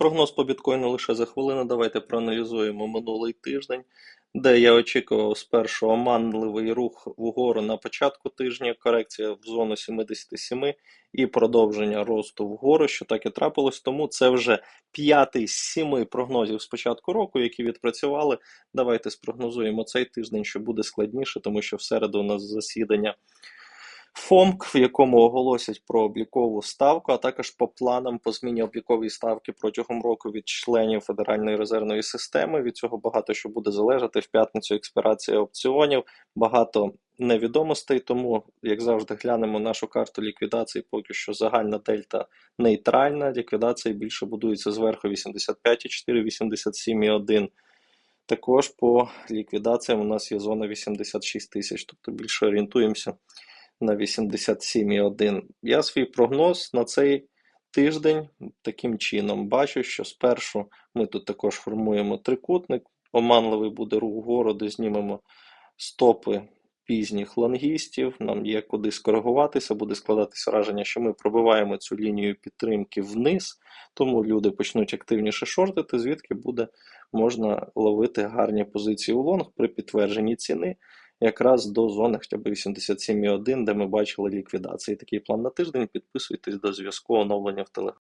Прогноз по біткоїну лише за хвилину. Давайте проаналізуємо минулий тиждень, де я очікував спершу оманливий рух вгору на початку тижня, корекція в зону 77 і продовження росту вгору, що так і трапилось. Тому це вже п'ятий з сіми прогнозів з початку року, які відпрацювали. Давайте спрогнозуємо цей тиждень, що буде складніше, тому що в середу у нас засідання. ФОМК, в якому оголосять про облікову ставку, а також по планам по зміні облікової ставки протягом року від членів Федеральної резервної системи. Від цього багато що буде залежати в п'ятницю. Експірація опціонів, багато невідомостей. Тому, як завжди, глянемо нашу карту ліквідації. Поки що загальна дельта нейтральна. Ліквідації більше будується зверху 85,4, 87,1. Також по ліквідаціям у нас є зона 86 тисяч, тобто більше орієнтуємося на 87,1. Я свій прогноз на цей тиждень таким чином бачу, що спершу ми тут також формуємо трикутник, оманливий буде рух вгору, де знімемо стопи пізніх лонгістів, нам є куди скоригуватися, буде складатися враження, що ми пробиваємо цю лінію підтримки вниз, тому люди почнуть активніше шортити, звідки буде можна ловити гарні позиції у лонг при підтвердженні ціни якраз до зони хоча б 87,1, де ми бачили ліквідації. Такий план на тиждень. Підписуйтесь до зв'язку оновлення в Телеграм.